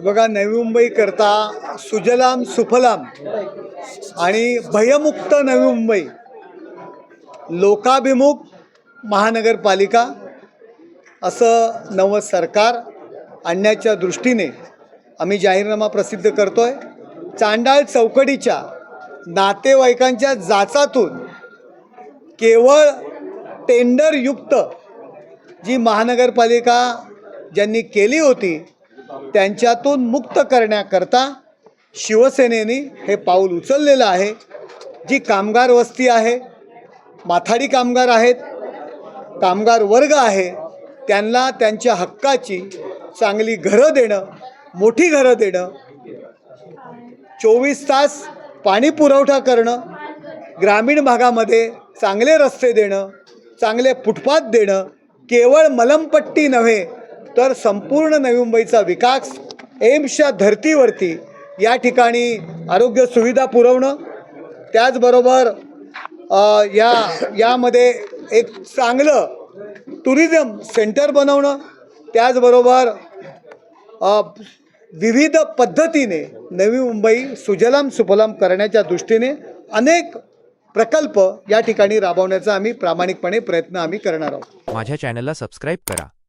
बघा नवी मुंबई करता सुजलाम सुफलाम आणि भयमुक्त नवी मुंबई लोकाभिमुख महानगरपालिका असं नवं सरकार आणण्याच्या दृष्टीने आम्ही जाहीरनामा प्रसिद्ध करतो आहे चांडाळ चौकडीच्या नातेवाईकांच्या जाचातून केवळ टेंडरयुक्त जी महानगरपालिका ज्यांनी केली होती त्यांच्यातून मुक्त करण्याकरता शिवसेनेने हे पाऊल उचललेलं आहे. जी कामगार वस्ती आहे माथाडी कामगार आहेत कामगार वर्ग आहे त्यांना त्यांच्या हक्काची चांगली घरं देणं मोठी घरं देणं चोवीस तास पाणी पुरवठा करणं ग्रामीण भागामध्ये चांगले रस्ते देणं चांगले फुटपाथ देणं केवळ मलमपट्टी नव्हे तर संपूर्ण नवी मुंबईचा विकास एम्सच्या धर्तीवरती या ठिकाणी आरोग्य सुविधा पुरवणं त्याचबरोबर या यामध्ये एक चांगलं टुरिझम सेंटर बनवणं त्याचबरोबर विविध पद्धतीने नवी मुंबई सुजलाम सुफलाम करण्याच्या दृष्टीने अनेक प्रकल्प या ठिकाणी राबवण्याचा आम्ही प्रामाणिकपणे प्रयत्न आम्ही करणार आहोत. माझ्या चॅनलला सबस्क्राईब करा.